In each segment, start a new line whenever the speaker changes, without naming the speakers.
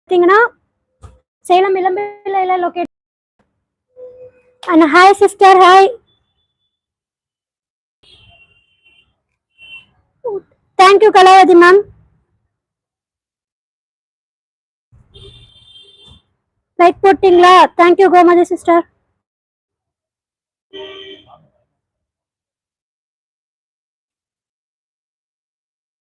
பார்த்தீங்கன்னா Salem இளம்பிள்ளையில locate and hi sister hi thank you Kalavathi ma'am like போட்டிங்களா? Thank you Gomathi sister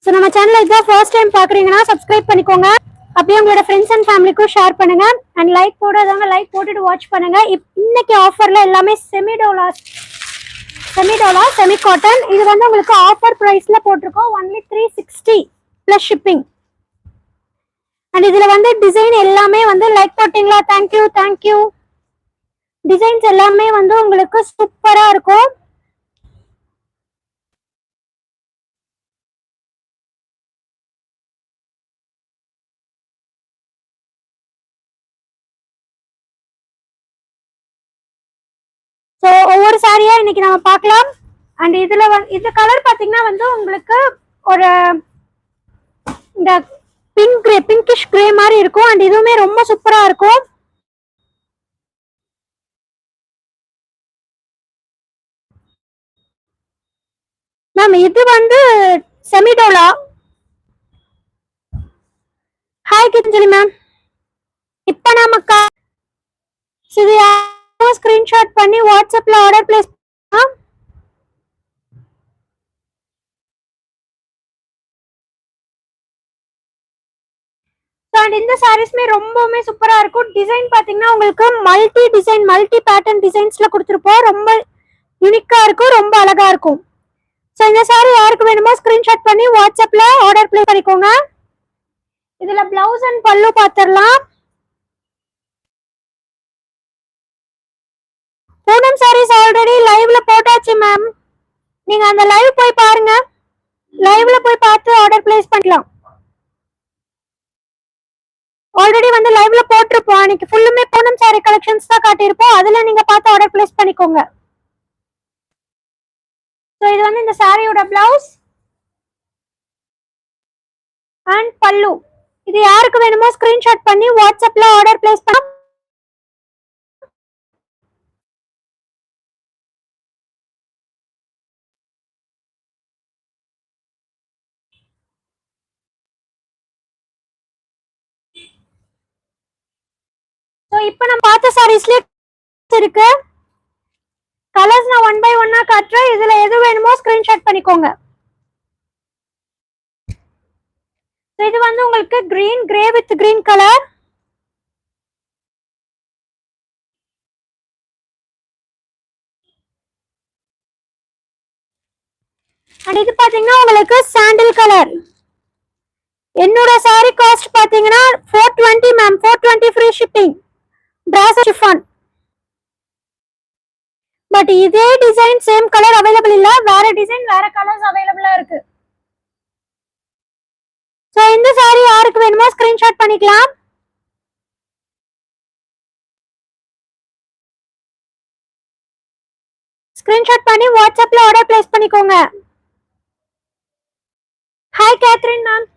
so நம்ம சேனலை இதான் ஃபர்ஸ்ட் டைம் பார்க்குறீங்கன்னா சப்ஸ்கிரைப் பண்ணிக்கோங்க. அப்படியே உங்களோட ஃப்ரெண்ட்ஸ் அண்ட் ஃபேமிலிக்கும் ஷேர் பண்ணுங்க. அண்ட் லைக் போடாதவங்க லைக் போட்டுட்டு வாட்ச் பண்ணுங்க. இப் இன்னைக்கு ஆஃபர்ல எல்லாமே செமிடோலாஸ் செமிடோலா செமி காட்டன் இது வந்து உங்களுக்கு ஆஃபர் ப்ரைஸ்ல போட்டிருக்கோம். Only three sixty plus shipping and இதுல வந்து டிசைன் எல்லாமே வந்து லைக் போட்டிங்களா? தேங்க்யூ தேங்க்யூ டிசைன்ஸ் எல்லாமே வந்து உங்களுக்கு சூப்பரா இருக்கும். ஸோ ஒவ்வொரு சாரியா இன்னைக்கு நம்ம பார்க்கலாம். அண்ட் இதுல இந்த கலர் பாத்தீங்கன்னா வந்து உங்களுக்கு ஒரு இந்த பிங்க் கிரே பிங்கிஷ் கிரே மாதிரி இருக்கும். அண்ட் இதுவுமே ரொம்ப சூப்பரா இருக்கும். மேம் இது வந்து செமிடோலா. ஹாய் கிஞ்சலி மேம் இப்போ நமக்கு சிதியா ஸ்கிரீன்ஷாட் பண்ணி வாட்ஸ்அப்ல ஆர்டர் பிளேஸ் அண்ட் இந்த சாரீஸ்மே ரொம்பவுமே சூப்பரா இருக்கும். டிசைன் பாத்தீங்கன்னா உங்களுக்கு மல்டி டிசைன் மல்டி பேட்டர்ன் டிசைன்ஸ்ல கொடுத்துருப்போம். ரொம்ப யூனிக்கா இருக்கும் ரொம்ப அழகா இருக்கும். ஸோ இந்த சாரி யாருக்கு வேணுமோ ஸ்கிரீன்ஷாட் பண்ணி வாட்ஸ்அப்ல ஆர்டர் பிளேஸ் பண்ணிக்கோங்க. இதுல பிளவுஸ் அண்ட் பல்லு பாத்திரலாம். பூனம் சாரீஸ் ஆல்ரெடி லைவ்ல போட்டாச்சு மேம் நீங்க அந்த லைவ் போய் பாருங்க. லைவ்ல போய் பார்த்து ஆர்டர் பிளேஸ் பண்ணலாம். ஆல்ரெடி வந்து லைவ்ல போட்டிருப்போம் அன்னைக்கு. ஃபுல்லுமே பூனம் சாரி கலெக்ஷன்ஸ் தான் காட்டியிருப்போம். அதுல நீங்க பார்த்து ஆர்டர் பிளேஸ் பண்ணிக்கோங்க. ஸோ இது வந்து இந்த சாரியோட பிளவுஸ் அண்ட் பல்லு இது யாருக்கு வேணுமோ ஸ்கிரீன்ஷாட் பண்ணி வாட்ஸ்அப்ல ஆர்டர் பிளேஸ் பண்ண இப்போ நம்ம பார்த்த சாரீஸ்லயே இருக்கு. கலர்ஸ் நான் ஒன் பை ஒன்னா காட்டுறேன். இதுல எது வேணுமோ ஸ்கிரீன்ஷாட் பண்ணிக்கோங்க. இது வந்து உங்களுக்கு green grey with green colour and இது பாத்தீங்கன்னா உங்களுக்கு சாண்டில் கலர் என்னோட சாரி காஸ்ட் பாத்தீங்கன்னா four twenty ma'am four twenty free shipping brasso chiffon but இதே டிசைன் சேம் கலர் அவைலபிள் இல்ல. வேற டிசைன் வேற கலர்ஸ் அவைலபிளா இருக்கு. சோ இந்த சாரி யாருக்கு வேணுமோ ஸ்கிரீன்ஷாட் பண்ணிக்கலாம். ஸ்கிரீன்ஷாட் பண்ணி வாட்ஸ்அப்ல ஆர்டர் பிளேஸ் பண்ணிக்கோங்க. ஹாய் கேத்ரின் மேம்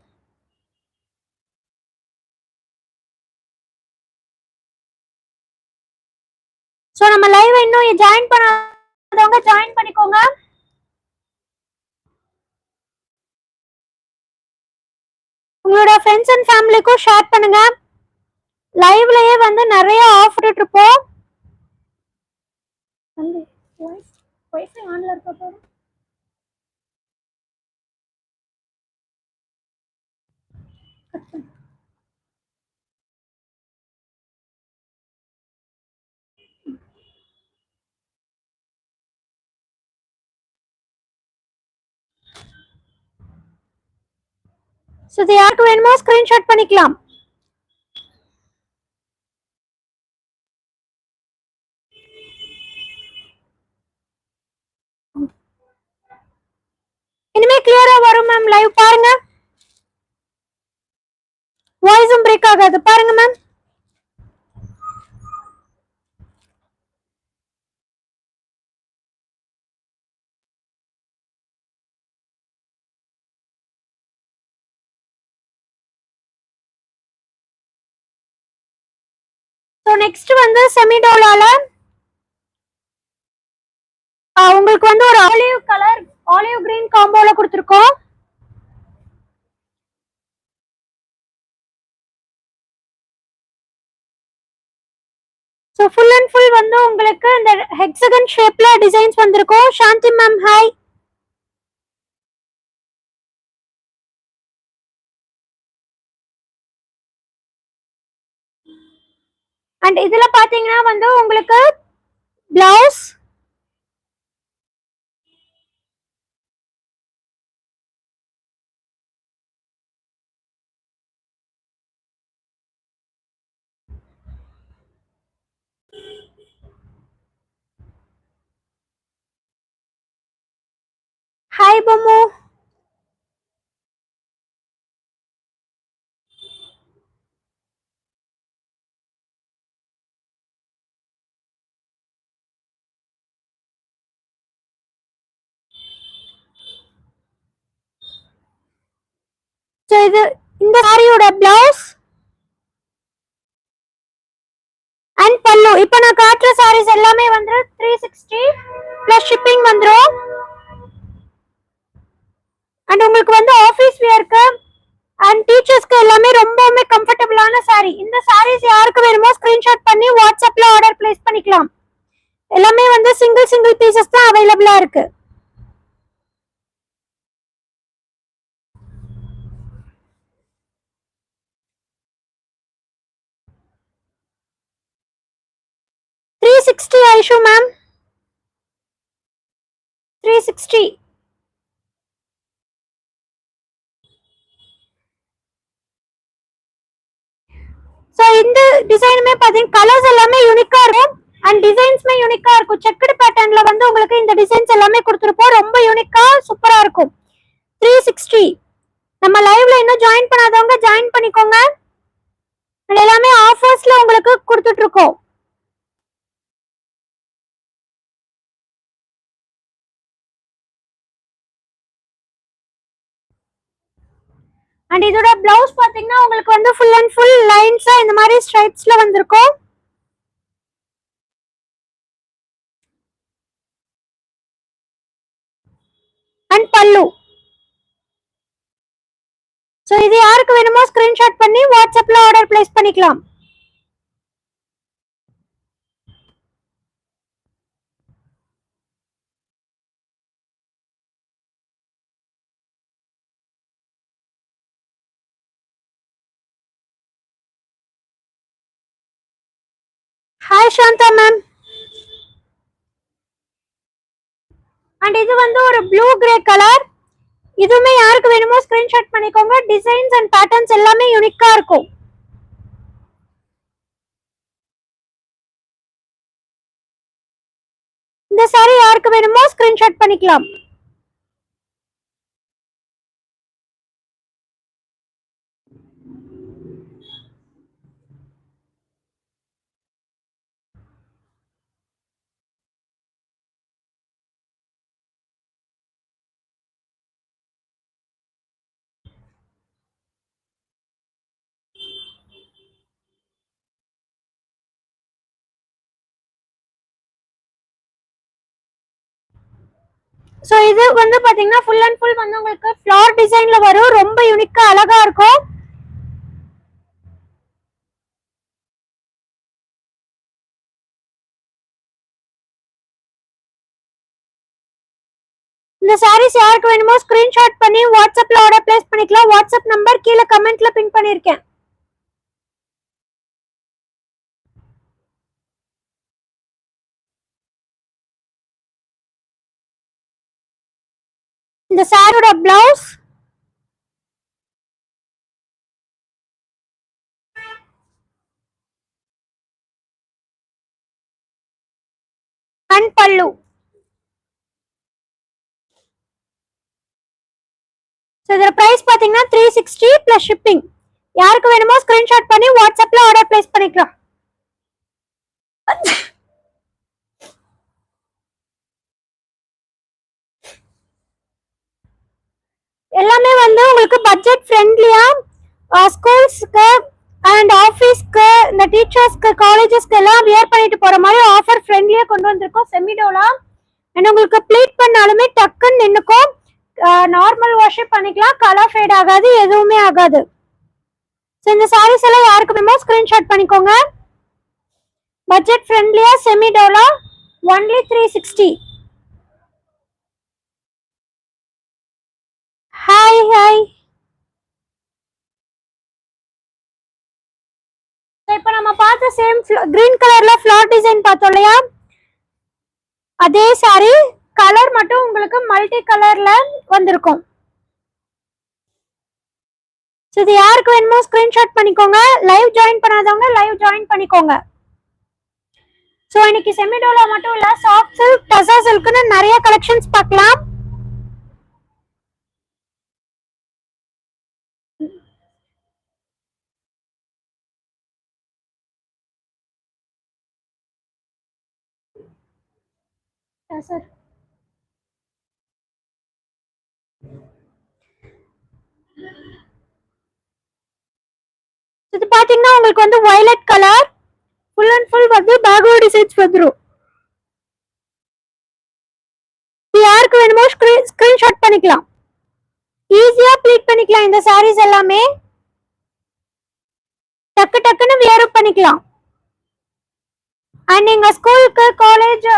சோ நம்ம லைவ் இன்னும் ஜாயின் பண்ணாதவங்க ஜாயின் பண்ணிக்கோங்க. உங்களோட ஃப்ரெண்ட்ஸ் அண்ட் ஃபேமிலிக்கும் ஷேர் பண்ணுங்க. லைவ்லயே வந்து நிறைய ஆஃபர் இருப்போம் வைஃபை ஆன்ல இருக்க ஸோ இது யாருக்கு வேணுமோ ஸ்கிரீன்ஷாட் பண்ணிக்கலாம். இனிமே கிளியரா வரும் மேம் லைவ் பாருங்க. வாய்ஸும் பிரேக் ஆகாது. பாருங்க மேம் நெக்ஸ்ட் வந்து செமிடோலால உங்களுக்கு வந்து ஒரு ஆலிவ் கலர் ஆலிவ் கிரீன் காம்போல கொடுத்துருக்கோம். ஸோ ஃபுல் அண்ட் ஃபுல் வந்து உங்களுக்கு இந்த ஹெக்ஸகன் ஷேப்ல டிசைன்ஸ் வந்திருக்கும். சாந்தி மேம் ஹாய் அண்ட் இதுல பாத்தீங்கன்னா வந்து உங்களுக்கு பிளவுஸ் ஹாய் பொம்மு இது இந்த சாரியோட பிளவுஸ் அண்ட் பல்லு இப்போ நான் காட்டுற சாரீஸ் எல்லாமே வந்து த்ரீ சிக்ஸ்டி ப்ளஸ் ஷிப்பிங் வந்துடும் அண்ட் உங்களுக்கு வந்து ஆஃபீஸ் வியர்க்கு அண்ட் டீச்சர்ஸ்க்கு எல்லாமே ரொம்பவுமே கம்ஃபர்டபுளான சாரி இந்த சாரீஸ் யாருக்கு வேணுமோ ஸ்கிரீன்ஷாட் பண்ணி வாட்ஸ்அப்ல ஆர்டர் பிளேஸ் பண்ணிக்கலாம். எல்லாமே வந்து சிங்கிள் சிங்கிள் பீசஸ் தான் அவைலபிளா இருக்கு three sixty Aishu ma'am? Three sixty so இந்த டிசைனுமே பார்த்தீங்கன்னா கலர்ஸ் எல்லாமே யூனிக்காக இருக்கும். அண்ட் டிசைன்ஸ்மே யூனிக்காக இருக்கும். செக்குடு பேட்டர்னில் வந்து உங்களுக்கு இந்த டிசைன்ஸ் எல்லாமே கொடுத்துருப்போம். ரொம்ப யூனிக்காக சூப்பராக இருக்கும். த்ரீ சிக்ஸ்டி நம்ம லைவ்ல இன்னும் ஜாயின் பண்ணாதவங்க ஜாயின் பண்ணிக்கோங்க. எல்லாமே ஆஃபர்ஸில் உங்களுக்கு கொடுத்துட்ருக்கோம். அண்ட் இதோட பிளவுஸ் பாத்தீங்கன்னா உங்களுக்கு வந்து ஃபுல் அண்ட் ஃபுல் லைன்ஸா இந்த மாதிரி ஸ்ட்ரைப்ஸ்ல வந்திருக்கும். அண்ட் பல்லு ஸோ இது யாருக்கு வேணுமோ ஸ்கிரீன்ஷாட் பண்ணி வாட்ஸ்அப்ல ஆர்டர் பிளேஸ் பண்ணிக்கலாம். ஹாய் சாந்தா மேம் அண்ட் இது வந்து ஒரு ப்ளூ கிரே கலர் இதுவுமே யாருக்கு வேணுமோ ஸ்கிரீன்ஷாட் பண்ணிக்கோங்க. டிசைன்ஸ் அண்ட் பேட்டர்ன்ஸ் எல்லாமே யூனிக்கா இருக்கும். இந்த சாரி யாருக்கு வேணுமோ ஸ்கிரீன்ஷாட் பண்ணிக்கலாம். ஸோ இது வந்து பாத்தீங்கன்னா ஃபுல் அண்ட் ஃபுல் வந்து உங்களுக்கு ஃப்ளார் டிசைன்ல வரும். ரொம்ப யூனிக்கா அழகா இருக்கும். இந்த சாரீஸ் யாருக்கு வேணுமோ ஸ்கிரீன்ஷாட் பண்ணி வாட்ஸ்அப்ல ஆர்டர் பிளேஸ் பண்ணிக்கலாம். வாட்ஸ்அப் நம்பர் கீழே கமெண்ட்ல பின் பண்ணிருக்கேன். இந்த சாரோட பிளவுஸ் அண்ட் பல்லு ஸோ இதோட ப்ரைஸ் பார்த்தீங்கன்னா த்ரீ சிக்ஸ்டி ப்ளஸ் ஷிப்பிங் யாருக்கு வேணுமோ ஸ்க்ரீன்ஷாட் பண்ணி வாட்ஸ்அப்பில் ஆர்டர் பிளேஸ் பண்ணிக்கலாம். எல்லாமே வந்து உங்களுக்கு பட்ஜெட் ஃப்ரெண்ட்லியா ஸ்கூல்ஸ்க்கு அண்ட் ஆஃபீஸ்க்கு இந்த டீச்சர்ஸ்க்கு காலேஜஸ்க்கு எல்லாம் வியர் பண்ணிட்டு போற மாதிரி ஆஃபர் ஃப்ரெண்ட்லியா கொண்டு வந்திருக்கோம். செமிடோலா அண்ட் உங்களுக்கு ப்ளீட் பண்ணாலுமே டக்குன்னு நின்னுக்கும். நார்மல் வாஷே பண்ணிக்கலாம். கலர் ஃபேட் ஆகாது எதுவுமே ஆகாது. ஸோ இந்த சாரீஸ் எல்லாம் யாருக்கு வேணுமோ ஸ்கிரீன்ஷாட் பண்ணிக்கோங்க. பட்ஜெட் ஃப்ரெண்ட்லியா செமிடோலா only three sixty hi hi இப்போ நம்ம பார்த்த சேம் கிரீன் கலர்ல ஃபிளார் டிசைன் பார்த்தோம் இல்லையா? அதே சாரி கலர் மட்டும் உங்களுக்கு மல்டி கலர்ல வந்திருக்கும். ஸோ இது யாருக்கு வேணுமோ ஸ்கிரீன்ஷாட் பண்ணிக்கோங்க. லைவ் ஜாயின் பண்ணாதவங்க லைவ் ஜாயின் பண்ணிக்கோங்க. ஸோ இன்னைக்கு செமிடோலா மட்டும் இல்ல சாஃப்ட் சில்க் டசா சில்க்னு நிறைய கலெக்ஷன்ஸ் பார்க்கலாம். சார் இது பாத்தீங்கன்னா உங்களுக்கு வந்து violet colour full and full வந்து பேக்வோ டிசைன்ஸ் வந்துரும். இது யாருக்கு வேணுமோ ஸ்கிரீன் ஸ்கிரீன்ஷாட் பண்ணிக்கலாம். ஈஸியா ப்ளீட் பண்ணிக்கலாம் இந்த சாரீஸ் எல்லாமே. டக்கு டக்குன்னு வியர் பண்ணிக்கலாம். அண்ட் நீங்க ஸ்கூலுக்கு காலேஜ்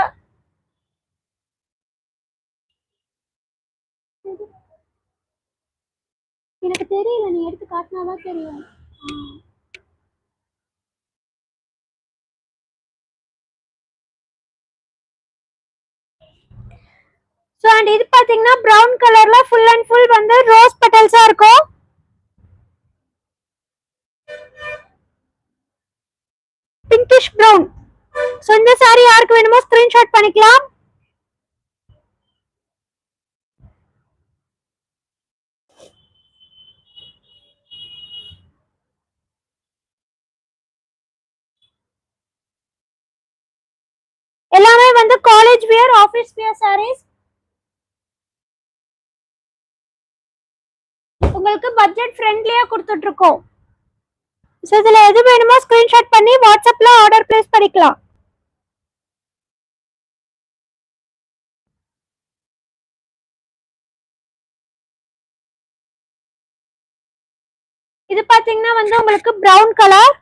எனக்கு தெரியல நீ எடுத்து காட்டினாதான் தெரியும். ஸோ அண்ட் இது பார்த்தீங்கன்னா ப்ரௌன் கலர்ல ஃபுல் அண்ட் ஃபுல் வந்து ரோஸ் பெட்டல்ஸா இருக்கும். பிங்கிஷ் ப்ரௌன் ஸோ இந்த சாரி யாருக்கு வேணுமோ ஸ்கிரீன்ஷாட் பண்ணிக்கலாம் எல்லாமே வந்து college wear office wear saris உங்களுக்கு பட்ஜெட் ஃப்ரெண்ட்லியா கொடுத்துட்டு இருக்கோம் ஸோ இதுல எது வேணுமோ ஸ்கிரீன்ஷாட் பண்ணி வாட்ஸ்அப்ல ஆர்டர் பிளேஸ் பண்ணிக்கலாம். இது பாத்தீங்கன்னா வந்து உங்களுக்கு பிரவுன் கலர்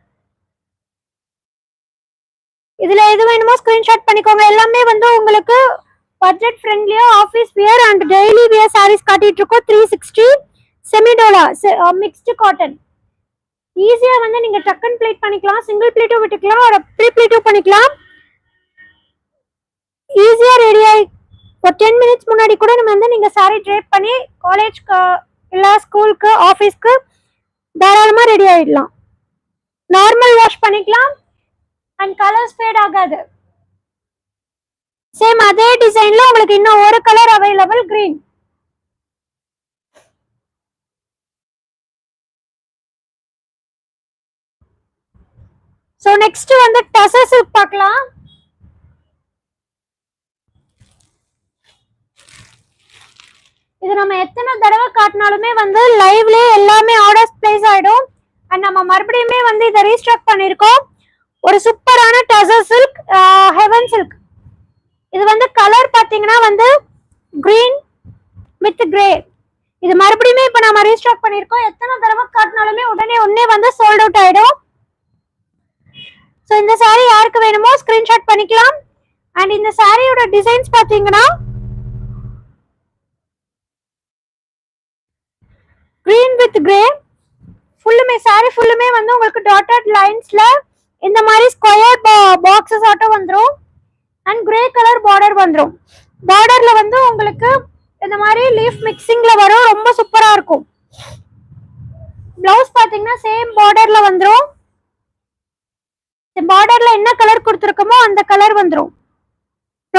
இதுல எது வேணுமோ ஸ்கிரீன்ஷாட் பண்ணிக்கோங்க. எல்லாமே வந்து உங்களுக்கு பட்ஜெட் ஃப்ரெண்ட்லியா office wear and daily wear saris காட்டிட்டு இருக்கோம் த்ரீ சிக்ஸ்டி செமிடோலா மிக்ஸ்டு காட்டன் ஈஸியா வந்து நீங்க டக்கன் பிளேட் பண்ணிக்கலாம் சிங்கிள் பிளேட்டும் விட்டுக்கலாம் ஒரு ப்ரீ பிளேட்டும் பண்ணிக்கலாம். ஈஸியா ரெடி ஆகி ஒரு டென் மினிட்ஸ் முன்னாடி கூட நம்ம வந்து நீங்க சாரி ட்ரேப் பண்ணி காலேஜ்க்கு இல்லை ஸ்கூலுக்கு ஆஃபீஸ்க்கு தாராளமாக ரெடி ஆகிடலாம் நார்மல் வாஷ் பண்ணிக்கலாம். அண்ட் கலர்ஸ் ஃபேட் ஆகாது. சேம் அதே டிசைன்ல உங்களுக்கு இன்னும் ஒரு colour available green so next வந்து டசஸ் சில்க் பார்க்கலாம். இது நம்ம எத்தனை தடவை காட்டினாலுமே வந்து லைவ்லயே எல்லாமே ஆர்டர்ஸ் பிளேஸ் ஆயிடும். அண்ட் நம்ம மறுபடியுமே வந்து இதை ரீஸ்டாக் பண்ணியிருக்கோம். ஒரு சூப்பரான டசர் சில்க் ஹெவன் சில்க் இது வந்து கலர் பார்த்தீங்கன்னா வந்து கிரீன் வித் கிரே இது மறுபடியுமே இப்போ நம்ம ரீஸ்டாக் பண்ணியிருக்கோம். எத்தனை தடவை காட்டினாலுமே உடனே உடனே வந்து சோல்ட் அவுட் ஆயிடும். ஸோ இந்த சாரீ யாருக்கு வேணுமோ ஸ்கிரீன்ஷாட் பண்ணிக்கலாம். அண்ட் இந்த சாரியோட டிசைன்ஸ் பார்த்தீங்கன்னா கிரீன் வித் கிரே ஃபுல்லுமே சாரி ஃபுல்லுமே வந்து உங்களுக்கு டாட்டட் லைன்ஸ்ல இந்த மாதிரி ஸ்கொயர் பாக்ஸஸ் ஆட்டம் வந்துடும் அண்ட் கிரே கலர் பார்டர் வந்துடும் பார்டர்ல வந்து உங்களுக்கு இந்த மாதிரி லீஃப் மிக்சிங்ல வரும். ரொம்ப சூப்பரா இருக்கும். பிளவுஸ் பாத்தீங்கன்னா சேம் பார்டர்ல வந்துடும் பார்டர்ல என்ன கலர் கொடுத்துருக்கோமோ அந்த கலர் வந்துடும்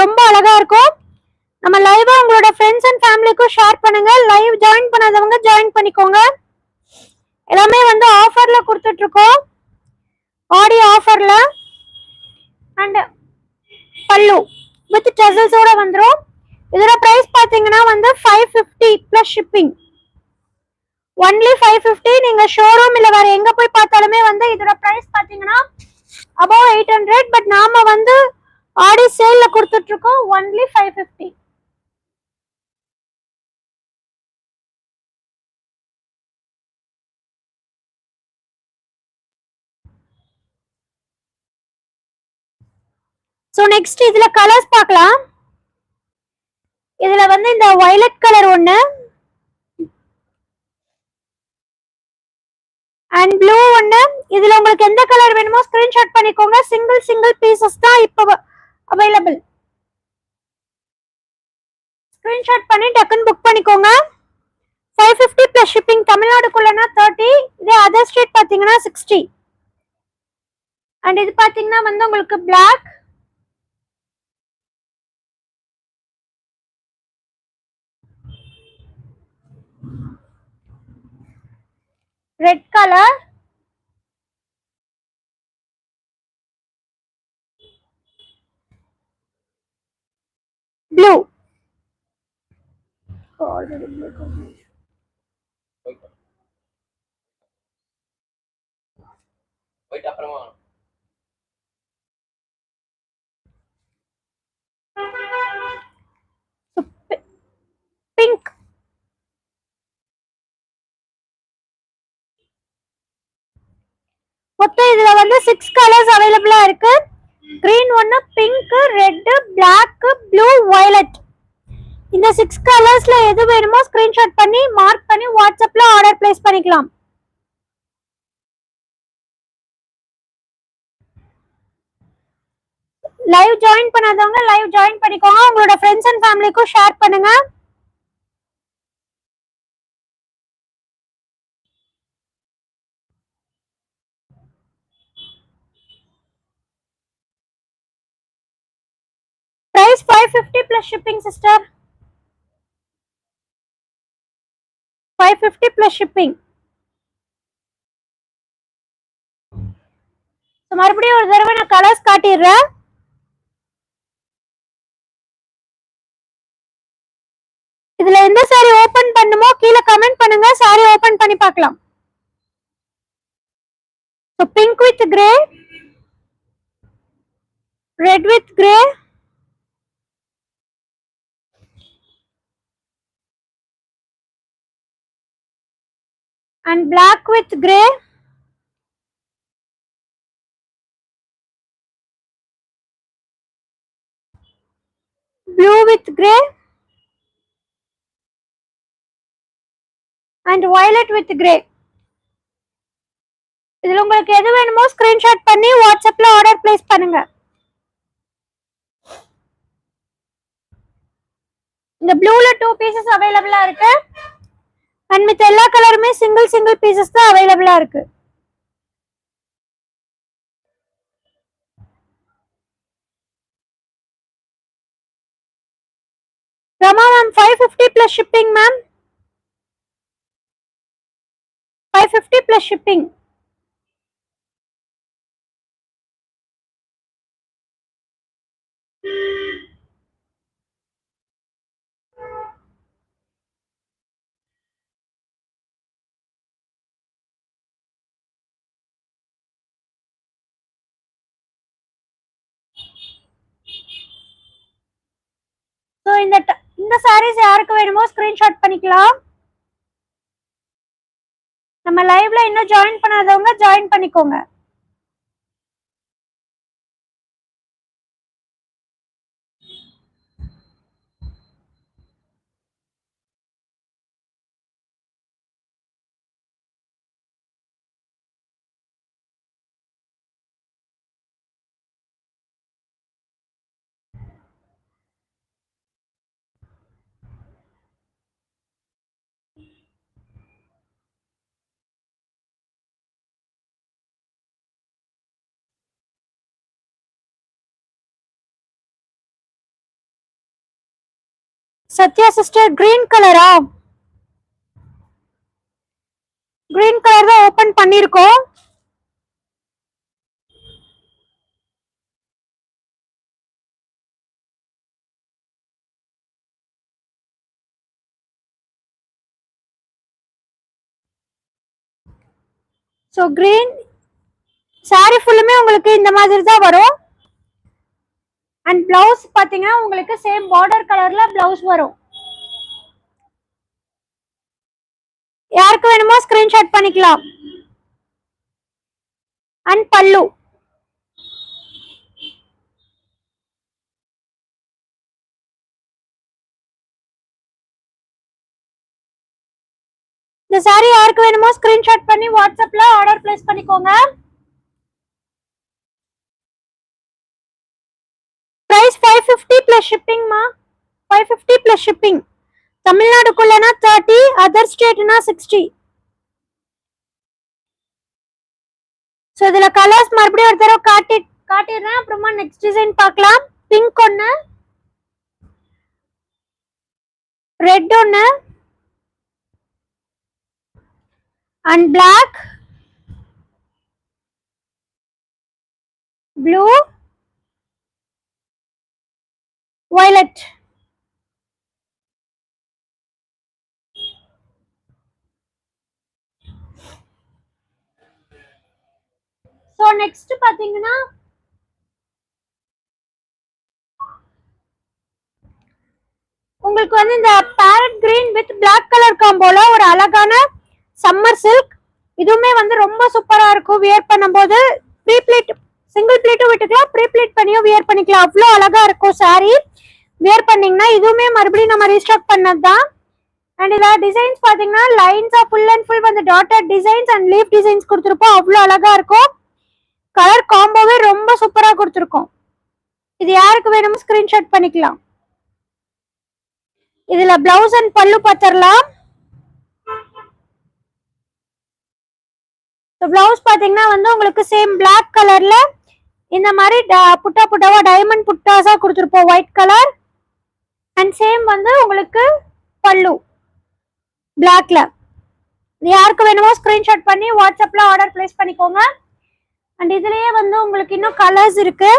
ரொம்ப அழகா இருக்கும். நம்ம லைவா உங்களோட ஃப்ரெண்ட்ஸ் அண்ட் ஃபேமிலிக்கும் ஷேர் பண்ணுங்க. லைவ் ஜாயின் பண்ணாதவங்க ஜாயின் பண்ணிக்கோங்க. எல்லாமே வந்து ஆஃபர்ல கொடுத்துட்டு இருக்கோம். ஆடி ஆஃபர்ல அண்ட் பல்லு வித் டெசல்ஸோட வந்துடும் இதோட ப்ரைஸ் பார்த்தீங்கன்னா வந்து five fifty plus shipping only five fifty நீங்கள் ஷோரூம் இல்லை வேறு எங்கே போய் பார்த்தாலுமே வந்து இதோட ப்ரைஸ் பார்த்தீங்கன்னா அபவ் எயிட் ஹண்ட்ரட் பட் நாம வந்து ஆடி சேலில் கொடுத்துட்ருக்கோம் only five fifty so next இதுல கலர்ஸ் பார்க்கலாம். இதுல வந்து இந்த வயலட் கலர் ஒண்ணு. அண்ட் ப்ளூ ஒண்ணு. இதுல உங்களுக்கு எந்த கலர் வேணுமோ ஸ்கிரீன்ஷாட் பண்ணிக்கோங்க. சிங்கிள் சிங்கிள் பீசஸ் தான் இப்போ அவைலபிள் ஸ்கிரீன்ஷாட் பண்ணி டக்குன்னு புக் பண்ணிக்கோங்க. ஃபைவ் ஃபிஃப்டி ப்ளஸ் ஷிப்பிங் தமிழ்நாடுக்குள்ளனா தேர்ட்டி இதே அதர் ஸ்டேட் பார்த்தீங்கன்னா சிக்ஸ்டி அண்ட் இது பார்த்தீங்கன்னா வந்து உங்களுக்கு பிளாக் ரெட் கலர் ப்ளூ
போயிட்டு அப்புறமா
பிங்க் மொத்தம் இதுல வந்து சிக்ஸ் கலர்ஸ் அவைலபிளா இருக்கு. கிரீன் ஒன்னு pink red black blue violet இந்த சிக்ஸ் கலர்ஸ்ல எது வேணுமோ ஸ்கிரீன்ஷாட் பண்ணி மார்க் பண்ணி வாட்ஸ்அப்ல ஆர்டர் பிளேஸ் பண்ணிக்கலாம். லைவ் ஜாயின் பண்ணாதவங்க லைவ் ஜாயின் பண்ணிக்கோங்க. உங்களோட ஃப்ரெண்ட்ஸ் அண்ட் ஃபேமிலிக்கும் ஷேர் பண்ணுங்க. Price 550 plus shipping sister. 550 plus shipping. So, மறுபடியும் ஒரு தடவை நான் கலர்ஸ் காட்டிடுறேன். இதுல எந்த சாரி ஓபன் பண்ணுமோ கீழே கமெண்ட் பண்ணுங்க. சாரி ஓபன் பண்ணி பார்க்கலாம். Pink with grey red with grey and black with grey blue with grey and violet with grey இதுல உங்களுக்கு எது வேணுமோ ஸ்கிரீன்ஷாட் பண்ணி வாட்ஸ்அப்ல ஆர்டர் பிளேஸ் பண்ணுங்க. இந்த ப்ளூல டூ பீசஸ் அவைலபிளா இருக்கு. அண்ட் மித்த எல்லா கலருமே சிங்கிள் சிங்கிள் பீசஸ் தான் அவைலபிளா இருக்கு. Rama ma'am five fifty plus shipping ma'am five fifty plus shipping so இந்த இந்த சாரீஸ் யாருக்கு வேணுமோ ஸ்கிரீன்ஷாட் பண்ணிக்கலாம். நம்ம லைவ்ல இன்னும் ஜாயின் பண்ணாதவங்க ஜாயின் பண்ணிக்கோங்க. சத்யா சிஸ்டர் கிரீன் கலரா கிரீன் கலர் தான் ஓபன் பண்ணிருக்கோம். ஸோ கிரீன் சாரி ஃபுல்லுமே உங்களுக்கு இந்த மாதிரி தான் வரும். அண்ட் பிளவுஸ் பார்த்தீங்கன்னா உங்களுக்கு சேம் பார்டர் கலர்ல பிளவுஸ் வரும். யாருக்கு வேணுமோ ஸ்கிரீன்ஷாட் பண்ணிக்கலாம். அண்ட் பல்லு. இந்த saree யாருக்கு வேணுமோ ஸ்கிரீன்ஷாட் பண்ணி வாட்ஸ்அப்ல ஆர்டர் பிளேஸ் பண்ணிக்கோங்க. ப்ரைஸ் ஃபைவ் ஃபிஃப்டி ப்ளஸ் ஷிப்பிங்மா ஃபைவ் ஃபிஃப்டி ப்ளஸ் ஷிப்பிங் தமிழ்நாடுக்குள்ளனா தேர்ட்டி அதர் ஸ்டேட்னா சிக்ஸ்டி ஸோ இதில் கலர்ஸ் மறுபடியும் ஒரு தடவை காட்டி காட்டிடுறேன். அப்புறமா நெக்ஸ்ட் டிசைன் பார்க்கலாம். பிங்க் ஒன்று ரெட் ஒன்று and black blue violet. So next பாத்தீங்கன்னா உங்களுக்கு வந்து இந்த parrot green with black colour காம்போல ஒரு அழகான சம்மர் சில்க் இதுவுமே வந்து ரொம்ப சூப்பரா இருக்கும். வியர் பண்ணும்போது ப்ரீ பிளேட் சிங்கிள் பிளேட்டும் விட்டுக்கலாம் ப்ரீ பிளேட் பண்ணியும் வியர் பண்ணிக்கலாம். அவ்வளோ அழகா இருக்கும் saree. வியர் பண்ணீங்கன்னா இதுவுமே மறுபடியும் நம்ம ரீஸ்டாக் பண்ணது தான் அண்ட் இதில் டிசைன்ஸ் பார்த்தீங்கன்னா லைன்ஸாக ஃபுல் அண்ட் ஃபுல் வந்து dotted designs and leaf designs கொடுத்துருப்போம். அவ்வளோ அழகா இருக்கும். கலர் காம்போவே ரொம்ப சூப்பராக கொடுத்துருக்கோம். இது யாருக்கு வேணுமோ ஸ்கிரீன்ஷாட் பண்ணிக்கலாம். இதுல பிளவுஸ் அண்ட் பல்லு பார்த்துடலாம் பிளவுஸ் பாத்தீங்கன்னா வந்து உங்களுக்கு சேம் பிளாக் கலர்ல இந்த மாதிரி புட்டா புட்டாவா டைமண்ட் புட்டாஸா கொடுத்துருப்போம். ஒயிட் கலர் அண்ட் சேம் வந்து உங்களுக்கு பல்லு. பிளாக்ல யாருக்கு வேணுமோ ஸ்கிரீன்ஷாட் பண்ணி வாட்ஸ்அப்ல ஆர்டர் பிளேஸ் பண்ணிக்கோங்க. அண்ட் இதுலயே வந்து உங்களுக்கு இன்னும் கலர்ஸ் இருக்கு.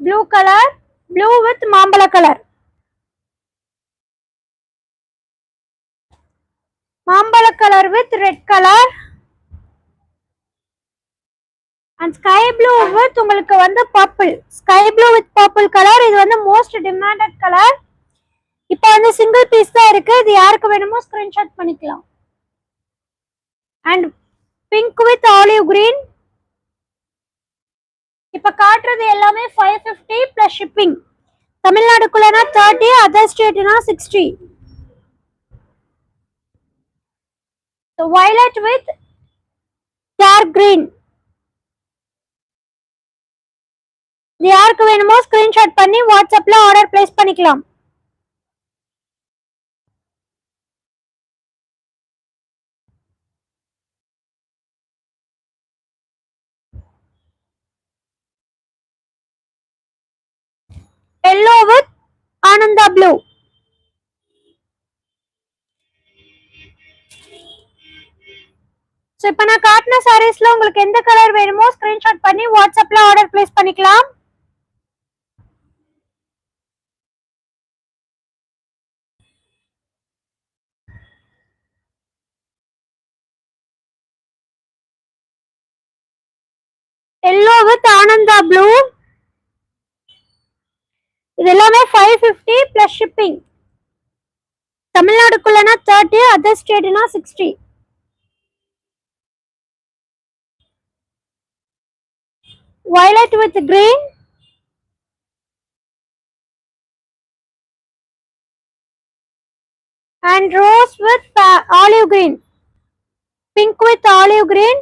ப்ளூ கலர் ப்ளூ வித் மாம்பழ கலர் மாம்பழ colour with red colour and sky blue with உங்களுக்கு வந்து purple sky blue with purple colour இது வந்து மோஸ்ட் டிமாண்டட் கலர் இப்போ வந்து சிங்கிள் பீஸ் தான் இருக்கு. இது யாருக்கு வேணுமோ ஸ்கிரீன்ஷாட் பண்ணிக்கலாம். And pink with olive green இப்ப காட்டுறது எல்லாமே ஃபைவ் ஃபிஃப்டி பிளஸ் ஷிப்பிங் தமிழ்நாடுக்குள்ளனா thirty other ஸ்டேட்னா sixty violet with dark green. இது யாருக்கு வேணுமோ ஸ்கிரீன்ஷாட் பண்ணி வாட்ஸ்அப்ல ஆர்டர் பிளேஸ் பண்ணிக்கலாம் yellow with Ananda blue so இப்போ நான் காட்டின சாரீஸ்ல உங்களுக்கு எந்த கலர் வேணுமோ ஸ்கிரீன்ஷாட் பண்ணி வாட்ஸ்அப்ல ஆர்டர் பிளேஸ் பண்ணிக்கலாம். எல்லோ வித் ஆனந்தா ப்ளூ இது எல்லாமே ஃபைவ் ஃபிஃப்டி ப்ளஸ் ஷிப்பிங் தமிழ்நாடுக்குள்ளனா thirty other ஸ்டேட்னா sixty violet with green? And rose with uh, olive green. Pink with olive green.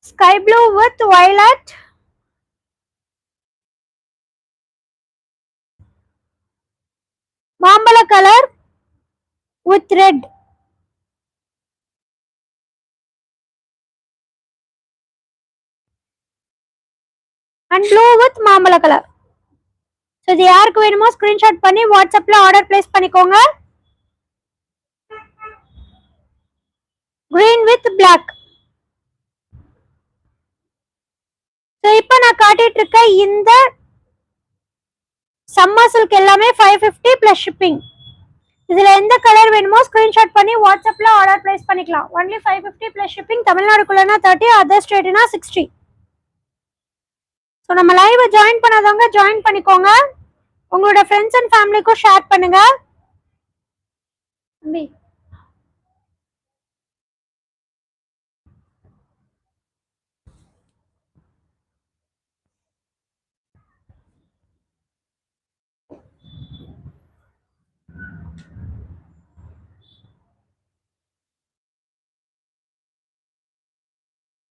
Sky blue with violet மாம்பழ colour with red and blue with மாம்பழ colour so இது யாருக்கு வேணுமோ screenshot பண்ணி வாட்ஸ்அப்பில் order place பண்ணிக்கோங்க. Green with black so இப்போ நான் காட்டிட்டு இருக்க இந்த சம்மர் சில்க் எல்லாமே ஃபைவ் ஃபிஃப்டி ப்ளஸ் ஷிப்பிங் இதில் எந்த கலர் வேணுமோ ஸ்க்ரீன்ஷாட் பண்ணி வாட்ஸ்அப்பில் ஆர்டர் ப்ளேஸ் பண்ணிக்கலாம். Only five fifty plus shipping தமிழ்நாடுக்குள்ளனா thirty other ஸ்டேட்னா சிக்ஸ்டி ஸோ நம்ம லைவை ஜாயின் பண்ணாதவங்க ஜாயின் பண்ணிக்கோங்க. உங்களோட ஃப்ரெண்ட்ஸ் அண்ட் ஃபேமிலிக்கும் ஷேர் பண்ணுங்கள் தம்பி.